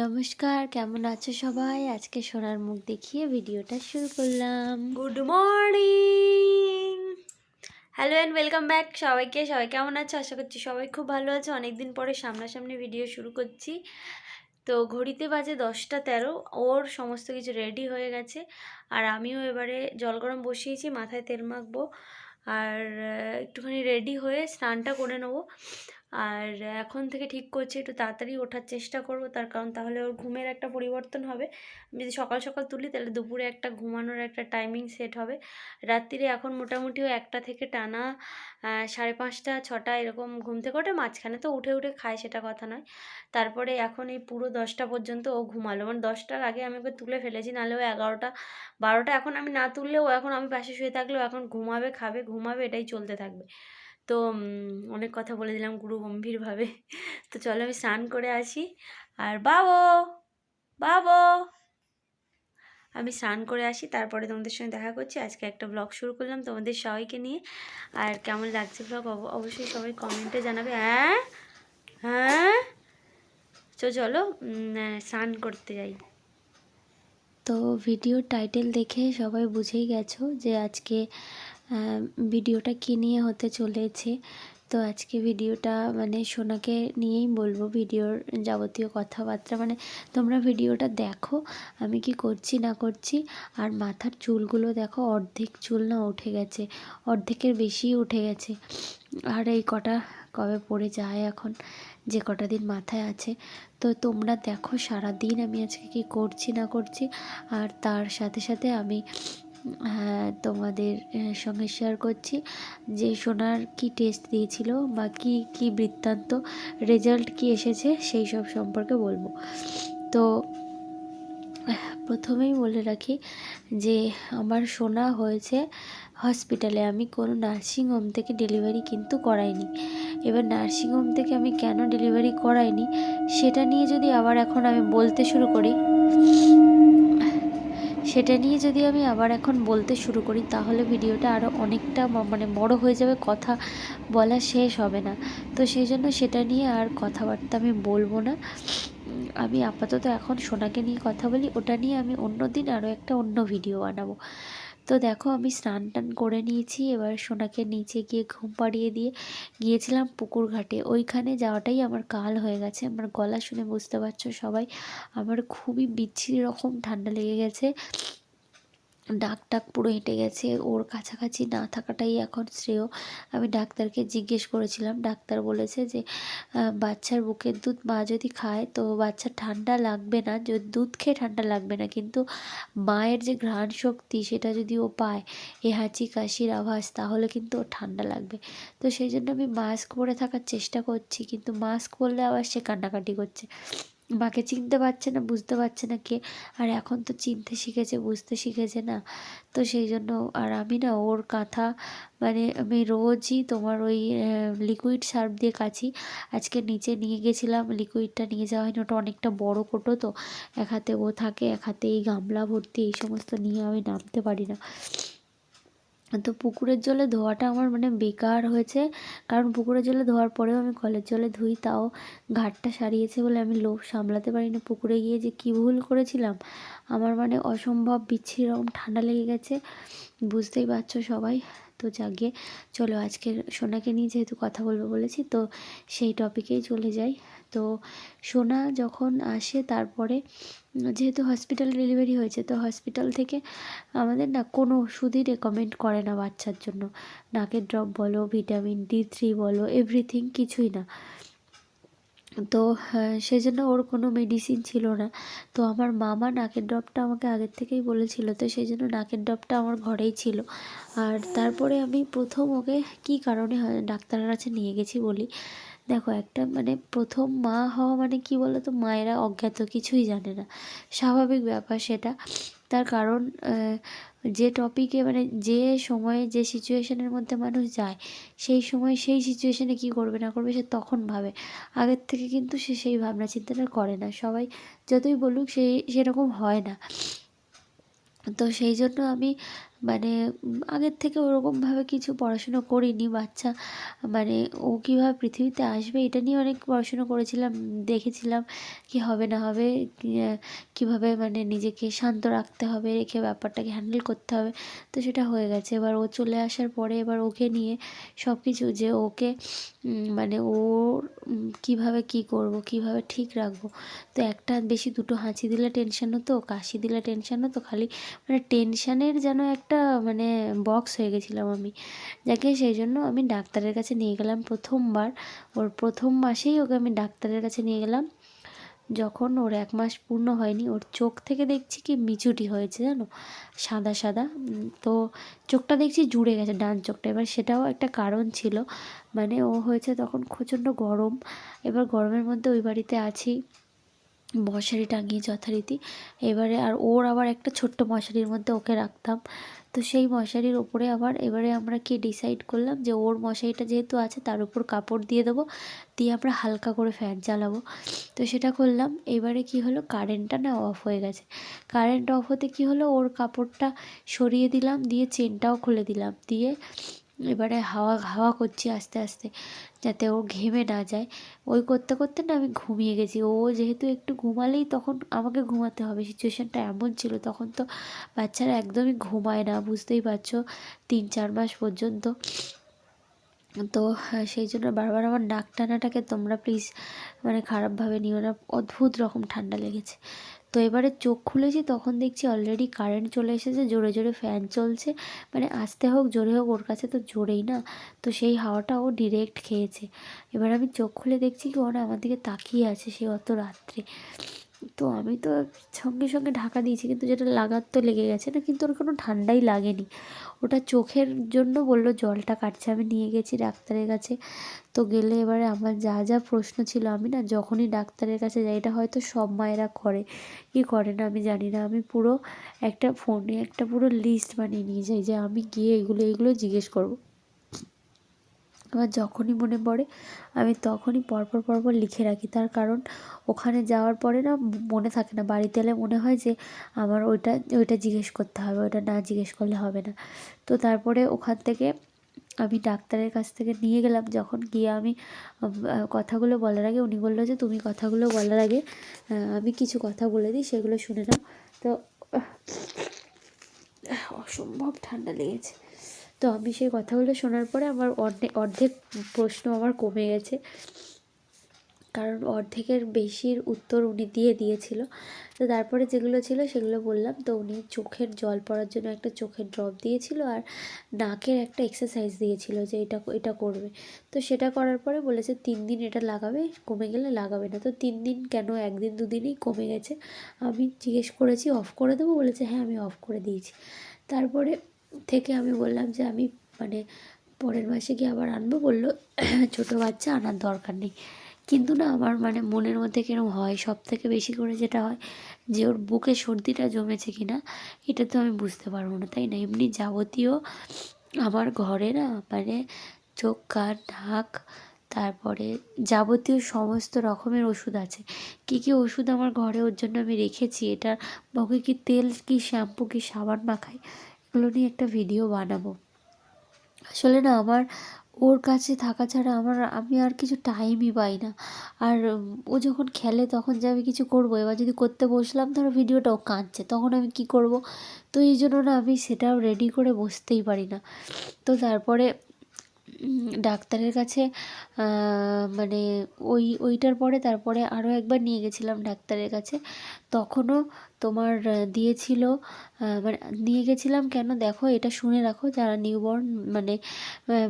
নমস্কার, কেমন আছো সবাই? আজকে সোনার মুখ দেখিয়ে ভিডিওটা শুরু করলাম। Good morning hello and welcome back সবাইকে। সবাই কেমন আছো? আশা করছি সবাই খুব ভালো আছে। অনেকদিন পরে সামনাসামনি ভিডিও শুরু করছি। তো ঘড়িতে বাজে দশটা তেরো। ওর সমস্ত কিছু রেডি হয়ে গেছে। আর আমিও এবারে জল গরম বসিয়েছি, মাথায় তেল মাখবো। আর একটুখানি রেডি হয়ে স্নানটা করে নেব। আর এখন থেকে ঠিক করছি, একটু তাড়াতাড়ি ওঠার চেষ্টা করব। তার কারণ তাহলে ওর ঘুমের একটা পরিবর্তন হবে। যদি সকাল সকাল তুলি, তাহলে দুপুরে একটা ঘুমানোর একটা টাইমিং সেট হবে। রাত্রিরে এখন মোটামুটি একটা থেকে টানা সাড়ে পাঁচটা, ছটা এরকম ঘুম থেকে ওঠে। মাঝখানে তো উঠে উঠে খায় সেটা কথা নয়। তারপরে এখন এই পুরো দশটা পর্যন্ত ও ঘুমালো। মানে দশটার আগে আমি ওকে তুলে ফেলেছি, নাহলে ও এগারোটা, বারোটা এখন আমি না তুললেও, এখন আমি পাশে শুয়ে থাকলেও এখন ঘুমাবে, খাবে, ঘুমাবে, এটাই চলতে থাকবে। তো অনেক কথা বলে দিলাম গুরু গম্ভীরভাবে। তো চলো আমি স্নান করে আসি। আর বাবো বাবো! আমি স্নান করে আসি, তারপরে তোমাদের সঙ্গে দেখা করছি। আজকে একটা ব্লগ শুরু করলাম তোমাদের সবাইকে নিয়ে। আর কেমন লাগছে ব্লগ অবশ্যই সবাই কমেন্টে জানাবে। হ্যাঁ? হ্যাঁ? তো চলো স্নান করতে যাই। তো ভিডিও টাইটেল দেখে সবাই বুঝেই গেছো যে আজকে ভিডিওটা কী নিয়ে হতে চলেছে? তো আজকে ভিডিওটা মানে সোনাকে নিয়েই বলব ভিডিওর যাবতীয় কথাবার্তা। মানে তোমরা ভিডিওটা দেখো, আমি কি করছি না করছি। আর মাথার চুলগুলো দেখো, অর্ধেক চুল না উঠে গেছে, অর্ধেকের বেশি উঠে গেছে। আর এই কটা কবে পড়ে যায় এখন, যে কটা দিন মাথায় আছে। তো তোমরা দেখো সারা দিন আমি আজকে কি করছি না করছি। আর তার সাথে সাথে আমি তোমাদের সঙ্গে শেয়ার করছি যে সোনার কি টেস্ট দিয়েছিল বা কি কি বৃত্তান্ত রেজাল্ট কি এসেছে সেই সব সম্পর্কে বলব। তো, প্রথমেই বলে রাখি যে আমার সোনা হয়েছে হসপিটালে আমি কোনো নার্সিং হোম থেকে ডেলিভারি কিন্তু করাইনি। এবার নার্সিং হোম থেকে আমি কেন ডেলিভারি করাইনি, সেটা নিয়ে যদি আবার এখন আমি বলতে শুরু করি সেটা নিয়ে যদি আমি আবার এখন বলতে শুরু করি, তাহলে ভিডিওটা আরও অনেকটা মানে বড় হয়ে যাবে, কথা বলা শেষ হবে না। তো সেই জন্য সেটা নিয়ে আর কথাবার্তা আমি বলব না। আমি আপাতত এখন সোনাকে নিয়ে কথা বলি, ওটা নিয়ে আমি অন্য দিন আরও একটা অন্য ভিডিও বানাবো। তো দেখো আমি স্নান টান করে নিয়েছি, এবার সোনাকে নিচে গিয়ে ঘুম পাড়িয়ে দিয়ে গিয়েছিলাম পুকুর ঘাটে। ওইখানে যাওয়াটাই আমার কাল হয়ে গেছে। আমার গলা শুনে বুঝতে পারছ সবাই, আমার খুবই বিচ্ছিরি রকম ঠান্ডা লেগে গেছে। ডাক টাক পুরো হেঁটে গেছে। ওর কাছাকাছি না থাকাটাই এখন শ্রেয়। আমি ডাক্তারকে জিজ্ঞেস করেছিলাম। ডাক্তার বলেছে যে বাচ্চার বুকের দুধ মা যদি খায় তো বাচ্চার ঠান্ডা লাগবে না যদি দুধ খেয়ে ঠান্ডা লাগবে না। কিন্তু মায়ের যে ঘ্রাণ শক্তি সেটা যদি ও পায়, এ হাঁচি কাশির আভাস, তাহলে কিন্তু ও ঠান্ডা লাগবে। তো সেই জন্য আমি মাস্ক পরে থাকার চেষ্টা করছি, কিন্তু মাস্ক পরলে আবার সে কান্নাকাটি করছে। মাকে চিনতে পারছে না, বুঝতে পারছে না কে। আর এখন তো চিনতে শিখেছে, বুঝতে শিখেছে না। তো সেই জন্য আর আমি না ওর কাঁথা মানে আমি রোজই তোমার ওই লিকুইড সার্ফ দিয়ে কাছি আজকে নিচে নিয়ে গেছিলাম লিকুইডটা নিয়ে যাওয়া হয়নি। ওটা অনেকটা বড় কোটো তো। এক হাতে ও থাকে, এক হাতে এই গামলা ভর্তি, এই সমস্ত নিয়ে আমি নামতে পারি না। তো পুকুরের জলে ধোয়াটা আমার মানে বেকার হয়েছে। কারণ পুকুরের জলে ধোয়ার পরেও আমি কলের জলে ধুই, তাও ঘাটটা সারিয়েছে বলে আমি লোভ সামলাতে পারি না। পুকুরে গিয়ে যে কী ভুল করেছিলাম, আমার মানে অসম্ভব বিচ্ছিরি রকম ঠান্ডা লেগে গেছে। বুঝতেই পারছ সবাই? তো জাগে চলো আজকে সোনাকে নিয়ে যেহেতু কথা বলব বলেছি, তো সেই টপিকেই চলে যাই। তো সোনা যখন আসে তারপরে যেহেতু হসপিটাল ডেলিভারি হয়েছে তো হসপিটাল থেকে আমাদের না কোনো ওষুধই রেকমেন্ড করে না বাচ্চার জন্য। নাকের ড্রপ বলো ভিটামিন ডি থ্রি বলো এভরিথিং কিছুই না। তো আহ, সেজন্য ওর কোনো মেডিসিন ছিল না। তো আমার মামা নাকের ড্রপটা আমাকে আগের থেকেই বলেছিল তো সেই জন্য নাকের ড্রপটা আমার ঘরেই ছিল। আর তারপরে আমি প্রথম ওকে কী কারণে হয় ডাক্তারের কাছে নিয়ে গেছি বলি দেখো, একটা মানে প্রথম মা হওয়া মানে কি বলো তো মায়েরা অজ্ঞাত, কিছুই জানে না। স্বাভাবিক ব্যাপার সেটা। তার কারণ যে টপিকে মানে যে সময়ে, যে সিচুয়েশনের মধ্যে মানুষ যায়, সেই সময় সেই সিচুয়েশনে কী করবে, না করবে, সে তখন ভাবে। আগের থেকে কিন্তু সে সেই ভাবনা চিন্তাটা করে না। সবাই যতই বলুক সেই সেরকম হয় না। তো সেই জন্য আমি মানে আগের থেকে ওরকমভাবে কিছু পড়াশুনো করিনি, বাচ্চা মানে ও কীভাবে পৃথিবীতে আসবে এটা নিয়ে অনেক পড়াশুনো করেছিলাম, দেখেছিলাম কি হবে না হবে কীভাবে মানে নিজেকে শান্ত রাখতে হবে, রেখে ব্যাপারটাকে হ্যান্ডেল করতে হবে, তো সেটা হয়ে গেছে। এবার ও চলে আসার পরে এবার ওকে নিয়ে সব কিছু যে ওকে মানে ওর কীভাবে কী করব, কীভাবে ঠিক রাখব, তো একটা বেশি দুটো হাঁচি দিলে টেনশন হতো, কাশি দিলে টেনশন হতো, খালি মানে টেনশানের যেন একটা মানে বক্স হয়ে গেছিলাম আমি। যাকে সেই জন্য আমি ডাক্তারের কাছে নিয়ে গেলাম প্রথমবার। ওর প্রথম মাসেই ওকে আমি ডাক্তারের কাছে নিয়ে গেলাম। যখন ওর এক মাস পূর্ণ হয়নি, ওর চোখ থেকে দেখছি কি মিচুটি হয়েছে জানো? সাদা সাদা। তো চোখটা দেখছি জুড়ে গেছে, ডান চোখটা। এবার সেটাও একটা কারণ ছিল। মানে ও হয়েছে তখন প্রচণ্ড গরম। এবার গরমের মধ্যে ওই বাড়িতে আছি। মশারি টাঙিয়ে যথারীতি। এবারে আর ওর আবার একটা ছোট্ট মশারির মধ্যে ওকে রাখতাম। তো সেই মশারির ওপরে আবার এবারে আমরা কি ডিসাইড করলাম যে ওর মশারিটা যেহেতু আছে তার উপর কাপড় দিয়ে দেবো, দিয়ে আমরা হালকা করে ফ্যান জ্বালাবো। তো সেটা করলাম। এবারে কি হলো? কারেন্টটা না অফ হয়ে গেছে। কারেন্ট অফ হতে কি হলো? ওর কাপড়টা সরিয়ে দিলাম, দিয়ে চেনটাও খুলে দিলাম। দিয়ে এবারে হাওয়া হাওয়া করছি আস্তে আস্তে যাতে ও ঘেমে না যায়। ওই করতে করতে না আমি ঘুমিয়ে গেছি। ও যেহেতু একটু ঘুমালেই তখন আমাকে ঘুমাতে হবে। সিচুয়েশানটা এমন ছিল তখন তো বাচ্চারা একদমই ঘুমায় না বুঝতেই পারছ তিন চার মাস পর্যন্ত। তো হ্যাঁ, সেই জন্য বারবার আমার নাক টানাটাকে তোমরা প্লিজ মানে খারাপভাবে নিও না। অদ্ভুত রকম ঠান্ডা লেগেছে। তো এবারে চোখ খুলেছি, তখন দেখছি অলরেডি কারেন্ট চলে এসেছে, জোরে জোরে ফ্যান চলছে। মানে আসতে হোক, জোরে হোক, ওর কাছে তো জোরেই না। তো সেই হাওয়াটা ও ডিরেক্ট খেয়েছে। এবার আমি চোখ খুলে দেখছি কি ওরা আমার দিকে তাকিয়ে আছে সে অত রাত্রে। তো আমি তো সঙ্গে সঙ্গে ঢাকা দিয়েছি, কিন্তু যেটা লাগার তো লেগে গেছে না, কিন্তু ওর কোনো ঠান্ডাই লাগেনি। ওটা চোখের জন্য বলল, জলটা কাটছে, আমি নিয়ে গেছি ডাক্তারের কাছে। তো গেলে এবারে আমার যা যা প্রশ্ন ছিল, আমি না যখনই ডাক্তারের কাছে যাই, এটা হয়তো সব মায়েরা করে। কি করে না, আমি জানি না। আমি পুরো একটা ফোনে একটা পুরো লিস্ট বানিয়ে নিয়ে যাই যে আমি গিয়ে এগুলো এগুলো জিজ্ঞেস করব। এবার যখনই মনে পড়ে, আমি তখনই পরপর পরপর লিখে রাখি। তার কারণ ওখানে যাওয়ার পরে না মনে থাকে না। বাড়িতে এলে মনে হয় যে আমার ওইটা ওইটা জিজ্ঞেস করতে হবে, ওইটা না জিজ্ঞেস করলে হবে না। তো তারপরে ওখান থেকে আমি ডাক্তারের কাছ থেকে নিয়ে গেলাম। যখন গিয়ে আমি কথাগুলো বলার আগে উনি বলল যে, তুমি কথাগুলো বলার আগে আমি কিছু কথা বলে দিই, সেগুলো শুনে নাও। তো অসম্ভব ঠান্ডা লেগেছে। তো আমি সেই কথাগুলো শোনার পরে আমার অর্ধেক অর্ধেক প্রশ্ন আমার কমে গেছে। কারণ অর্ধেকের বেশির উত্তর উনি দিয়ে দিয়েছিল। তো তারপরে যেগুলো ছিল সেগুলো বললাম। তো উনি চোখের জল পড়ার জন্য একটা চোখের ড্রপ দিয়েছিল আর নাকের একটা এক্সারসাইজ দিয়েছিল যে এটা এটা করবে। তো সেটা করার পরে বলেছে তিন দিন এটা লাগাবে, কমে গেলে লাগাবে না। তো তিন দিন কেন একদিন দুদিনই কমে গেছে? আমি জিজ্ঞেস করেছি অফ করে দেবো? বলেছে হ্যাঁ আমি অফ করে দিয়েছি। তারপরে থেকে আমি বললাম যে আমি মানে পরের মাসে গিয়ে আবার আনব বলল, ছোটো বাচ্চা আনার দরকার নেই। কিন্তু না আমার মানে মনের মধ্যে কিরম হয়, সব থেকে বেশি করে যেটা হয় যে ওর বুকে সর্দিটা জমেছে কি না এটা তো আমি বুঝতে পারব না, তাই না? এমনি যাবতীয় আমার ঘরে না মানে চোখ, কান, নাক, তারপরে যাবতীয় সমস্ত রকমের ওষুধ আছে। কী কী ওষুধ আমার ঘরে ওর জন্য আমি রেখেছি? এটা বা ওকে কি তেল, কি শ্যাম্পু, কি সাবান মাখাই এগুলো নিয়ে একটা ভিডিও বানাবো। আসলে না, আমার ওর কাছে থাকা ছাড়া আমার, আমি আর কিছু টাইমই পাই না। আর ও যখন খেলে তখন যে আমি কিছু করব, এবার যদি করতে বসলাম, ধরো ভিডিওটাও কাঁদছে, তখন আমি কি করব? তো এই জন্য না, আমি সেটাও রেডি করে বসতেই পারি না। তো তারপরে ডাক্তারের কাছে মানে ওই, ওইটার পরে তারপরে আরও একবার নিয়ে গেছিলাম ডাক্তারের কাছে। তখনও তোমার দিয়েছিল মানে নিয়ে গেছিলাম কেন? দেখো এটা শুনে রাখো যারা নিউবর্ন মানে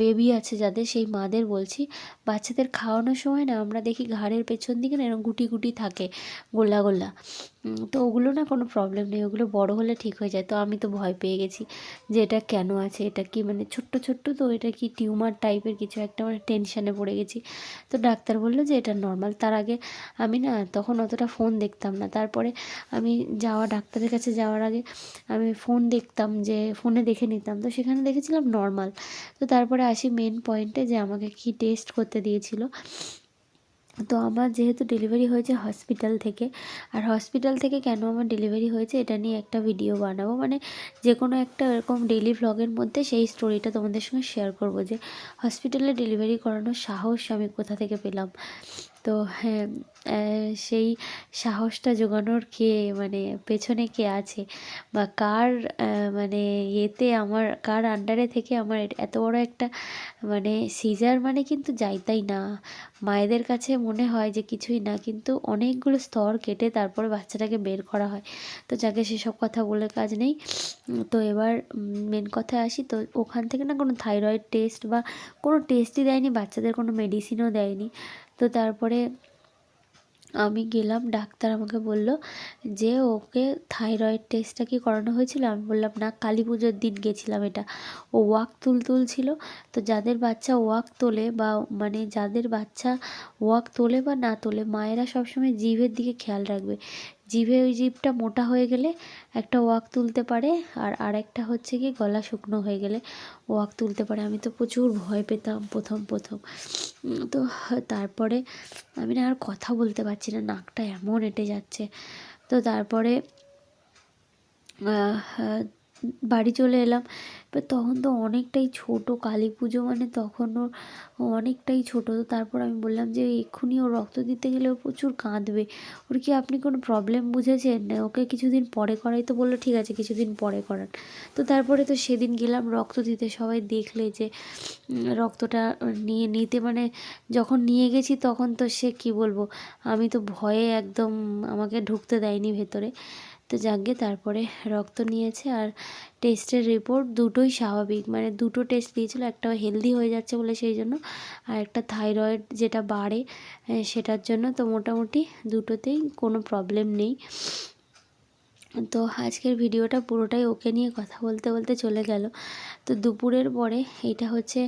বেবি আছে যাদের সেই মাদের বলছি বাচ্চাদের খাওয়ানোর সময় না আমরা দেখি ঘাড়ের পেছন দিকে না এরকম গুটি গুটি থাকে গোলা গোলা উম, তো ওগুলো না কোনো প্রবলেম নেই ওগুলো বড় হলে ঠিক হয়ে যায়। তো আমি তো ভয় পেয়ে গেছি যে এটা কেন আছে এটা কি মানে ছোট্ট ছোট্ট তো এটা কি টিউমার টাইপের কিছু একটা মানে টেনশানে পড়ে গেছি। তো ডাক্তার বলল যে এটা নর্মাল তার আগে আমি না তখন অতটা ফোন দেখতাম না। তারপরে আমি যাওয়া, ডাক্তারের কাছে যাওয়ার আগে আমি ফোন দেখতাম যে ফোনে দেখে নিতাম। তো সেখানে দেখেছিলাম নর্মাল তো তারপরে আসি মেন পয়েন্টে যে আমাকে কি টেস্ট করতে দিয়েছিল। তো আমার যেহেতু ডেলিভারি হয়েছে হসপিটাল থেকে, আর হসপিটাল থেকে কেন আমার ডেলিভারি হয়েছে এটা নিয়ে একটা ভিডিও বানাবো। মানে যে কোনো একটা এরকম ডেলি ভ্লগের মধ্যে সেই স্টোরিটা তোমাদের সঙ্গে শেয়ার করব যে হসপিটালে ডেলিভারি করানোর সাহস আমি কোথা থেকে পেলাম? তো হ্যাঁ সেই সাহসটা জোগানোর কে মানে পেছনে কে আছে? বা কার মানে ইয়েতে আমার, কার আন্ডারে থেকে আমার এত বড় একটা মানে সিজার মানে কিন্তু যাইতাই না। মায়েদের কাছে মনে হয় যে কিছুই না, কিন্তু অনেকগুলো স্তর কেটে তারপরে বাচ্চাটাকে বের করা হয়। তো যাকে সেসব কথা বলে কাজ নেই। তো এবার মেন কথায় আসি, তো ওখান থেকে না কোনো থাইরয়েড টেস্ট বা কোনো টেস্টই দেয়নি, বাচ্চাদের কোনো মেডিসিনও দেয়নি। তো তারপরে আমি গেলাম, ডাক্তার আমাকে বলল যে ওকে থাইরয়েড টেস্টটা কি করানো হয়েছিল? আমি বললাম, না, কালী পুজোর দিন গেছিলাম এটা। ও ওয়াক তুল তুলছিল। তো যাদের বাচ্চা ওয়াক তোলে বা মানে যাদের বাচ্চা ওয়াক তোলে বা না তোলে, মায়েরা সবসময় জিভের দিকে খেয়াল রাখবে। জিভে ওই জিভটা মোটা হয়ে গেলে একটা ওয়াক তুলতে পারে আর আরেকটা হচ্ছে কি গলা শুকনো হয়ে গেলে ওয়াক তুলতে পারে। আমি তো প্রচুর ভয় পেতাম প্রথম প্রথম। তো তারপরে আমি না আর কথা বলতে পারছি না, নাকটা এমন এঁটে যাচ্ছে। তো তারপরে বাড়ি চলে এলাম। এবার তখন তো অনেকটাই ছোট, কালী পুজো মানে তখনও অনেকটাই ছোট। তো তারপর আমি বললাম যে, এক্ষুনি ও রক্ত দিতে গেলে ও প্রচুর কাঁদবে। ওর কি আপনি কোনো প্রবলেম বুঝেছেন? ওকে কিছুদিন পরে করাই তো বলল, ঠিক আছে, কিছুদিন পরে করান। তো তারপরে তো সেদিন গেলাম রক্ত দিতে। সবাই দেখলে যে রক্তটা নিয়ে নিতে মানে যখন নিয়ে গেছি তখন তো সে কি বলব? আমি তো ভয়ে একদম আমাকে ঢুকতে দেয়নি ভেতরে। তো যাকে তারপরে রক্ত নিয়েছে আর টেস্টের রিপোর্ট দুটোই স্বাভাবিক। মানে দুটো টেস্ট দিয়েছিল, একটা হেলদি হয়ে যাচ্ছে বলে সেই জন্য আর একটা থাইরয়েড যেটা বাড়ে সেটার জন্য তো মোটামুটি দুটোতেই কোনো প্রবলেম নেই। তো আজকের ভিডিওটা পুরোটাই ওকে নিয়ে কথা বলতে বলতে চলে গেল। তো দুপুরের পরে এটা হচ্ছে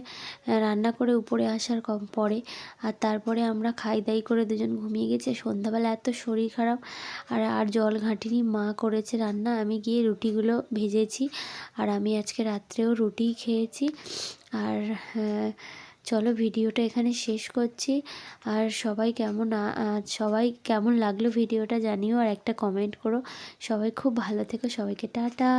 রান্না করে উপরে আসার কম পরে আর তারপরে আমরা খাই দাই করে দুজন ঘুমিয়ে গেছি। সন্ধ্যাবেলা এত শরীর খারাপ আর আর জল ঘাঁটিনি, মা করেছে রান্না। আমি গিয়ে রুটিগুলো ভেজেছি আর আমি আজকে রাত্রেও রুটিই খেয়েছি। আর চলো ভিডিওটা এখানে শেষ করছি। আর সবাই কেমন সবাই কেমন লাগল ভিডিওটা জানিও আর একটা কমেন্ট করো। সবাই খুব ভালো থেকো। সবাইকে টাটা।